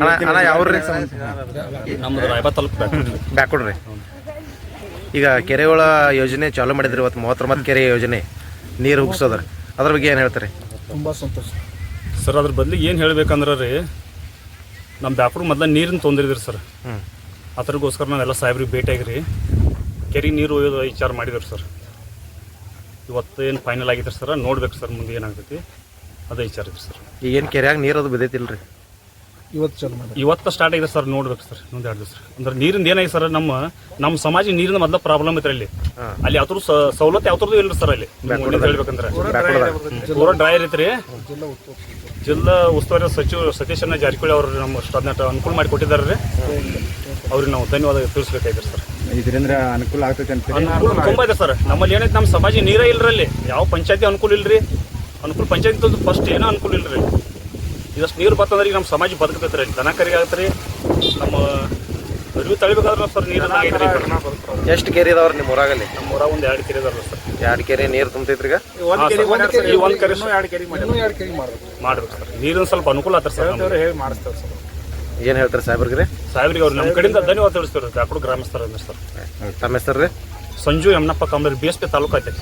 ಅಣ್ಣ ಅಣ್ಣ ಯಾವ್ರಿ ನಮ್ದು ರಾಯಬಾ ತಾಲೂಕು ರೀ ಈಗ ಕೆರೆಗಳ ಯೋಜನೆ ಚಾಲೂ ಮಾಡಿದ್ರಿ ಇವತ್ತು ಮೂವತ್ತೊಂಬತ್ತು ಕೆರೆ ಯೋಜನೆ ನೀರು ಹುಗ್ಸೋದ್ರಿ ಅದ್ರ ಬಗ್ಗೆ ಏನು ಹೇಳ್ತಾರೆ? ತುಂಬ ಸಂತೋಷ. ಸರ್ ಅದ್ರ ಬದಲಿಗೆ ಏನು ಹೇಳ್ಬೇಕಂದ್ರೆ ರೀ ನಮ್ಮ ಬ್ಯಾಪ್ರು ಮೊದಲ ನೀರಿನ ತೊಂದರೆ ಇದ್ರಿ ಸರ್. ಹ್ಞೂ ಅದ್ರಗೋಸ್ಕರ ನಾವೆಲ್ಲ ಸಾಹೇಬ್ರಿಗೆ ಭೇಟಿಯಾಗ್ರಿ. ಕೆರೆ ನೀರು ಒಯ್ಯೋದು ವಿಚಾರ ಮಾಡಿದ್ರು ಸರ್. ಇವತ್ತು ಏನು ಫೈನಲ್ ಆಗಿದ್ರಿ ಸರ್ ನೋಡ್ಬೇಕು ಸರ್ ಮುಂದೆ ಏನಾಗ್ತೈತಿ. ಅದೇ ವಿಚಾರ ಇದ್ರಿ ಸರ್. ಈಗೇನು ಕೆರೆಯಾಗ ನೀರು ಅದು ಬಿದ್ದೈತಿಲ್ರಿ? ಇವತ್ತು ಚಾಲು ಮಾಡಿ ಇವತ್ತು ಸ್ಟಾರ್ಟ್ ಆಗಿದೆ ಸರ್ ನೋಡ್ಬೇಕು ಸರ್ ಇನ್ನೊಂದು ಎರಡು ದಿವಸ. ಅಂದ್ರೆ ನೀರಿಂದ ಏನಾಗಿದೆ ಸರ್ ನಮ್ಮ ನಮ್ಮ ಸಮಾಜ ನೀರಿನ ಮೊದಲ ಪ್ರಾಬ್ಲಮ್ ಐತ್ರಿ ಅಲ್ಲಿ. ಅಲ್ಲಿ ಯಾವ್ದು ಸವಲತ್ತು ಯಾವ್ದು ಇಲ್ಲ ಸರ್ ಅಲ್ಲಿ. ಹೇಳ್ಬೇಕಂದ್ರೆ. ಪೂರ ಡ್ರೈ ಐತ್ರಿ. ಜಿಲ್ಲಾ ಉಸ್ತುವಾರಿ ಸಚಿವ ಸತೀಶಣ್ಣ ಜಾರಕಿಹೊಳಿ ಅವರು ನಮ್ಮ ಅದನ್ನ ಅನುಕೂಲ ಮಾಡಿ ಕೊಟ್ಟಿದ್ದಾರೆ ರೀ. ಅವ್ರಿಗೆ ನಾವು ಧನ್ಯವಾದ ತಿಳಿಸ್ಬೇಕಾಯ್ತು ಸರ್ ಇದರಿಂದ ಅನುಕೂಲ ಆಗ್ತೈತೆ ಅಂತ ಅನುಕೂಲ ತುಂಬಾ ಇದೆ ಸರ್ ನಮ್ಮಲ್ಲಿ ಏನೈತೆ ನಮ್ಮ ಸಮಾಜ ನೀರೇ ಇಲ್ರಲ್ಲಿ ಯಾವ ಪಂಚಾಯತಿ ಅನುಕೂಲ ಇಲ್ರಿ. ಅನುಕೂಲ ಪಂಚಾಯತಿ ಫಸ್ಟ್ ಏನೋ ಅನುಕೂಲ ಇಲ್ರಿ ಇದಷ್ಟು ನೀರು ಬರ್ತಂದ್ರೆ ಈಗ ನಮ್ಮ ಸಮಾಜ ಬದುಕತೈತೆ ರೀ ದನ ಕರಿಗಾಗತ್ತೆ ರೀ ನಮ್ಮ ಅರಿವು ತಳಿಬೇಕಾದ್ರೆ ಸರ್ ನೀರು ಎಷ್ಟು ಕೆರೆ ಇದಾವ್ರಿ ನಿಮ್ಮ ಊರಾಗಲ್ಲಿ? ನಮ್ಮ ಊರಾಗ ಒಂದು ಎರಡು ಕೆರೆ ಇದಾರಲ್ಲ ಸರ್. ಎರಡು ಕೆರೆ ನೀರು ತುಂಬತೈತ್ರಿ ಈಗ? ಒಂದು ಕೆರೆ ಇನ್ನೂ ಎರಡು ಕೆರಿ ಮಾಡಬೇಕು. ಮಾಡ್ಬೇಕು ಸರ್. ನೀರಿನ ಸ್ವಲ್ಪ ಅನುಕೂಲ ಆತರ ಸರ್. ಹೇಳಿ ಮಾಡಿಸ್ತಾರೆ ಸರ್. ಏನು ಹೇಳ್ತಾರೆ ಸಾಹೇಬ್ರಿಗೆ? ಸಾಹೇಬ್ರಿಗೆ ಅವ್ರು ನಮ್ಮ ಕಡೆಯಿಂದ ಧನ್ಯವಾದ ತಿಳಿಸ್ತಾರೆ ಗ್ರಾಮಸ್ಥರ ಸರ್. ತಮ್ಮ ಹೆಸರು ರೀ? Sanju Emanappa Kambar B S P taluk ಐತೆ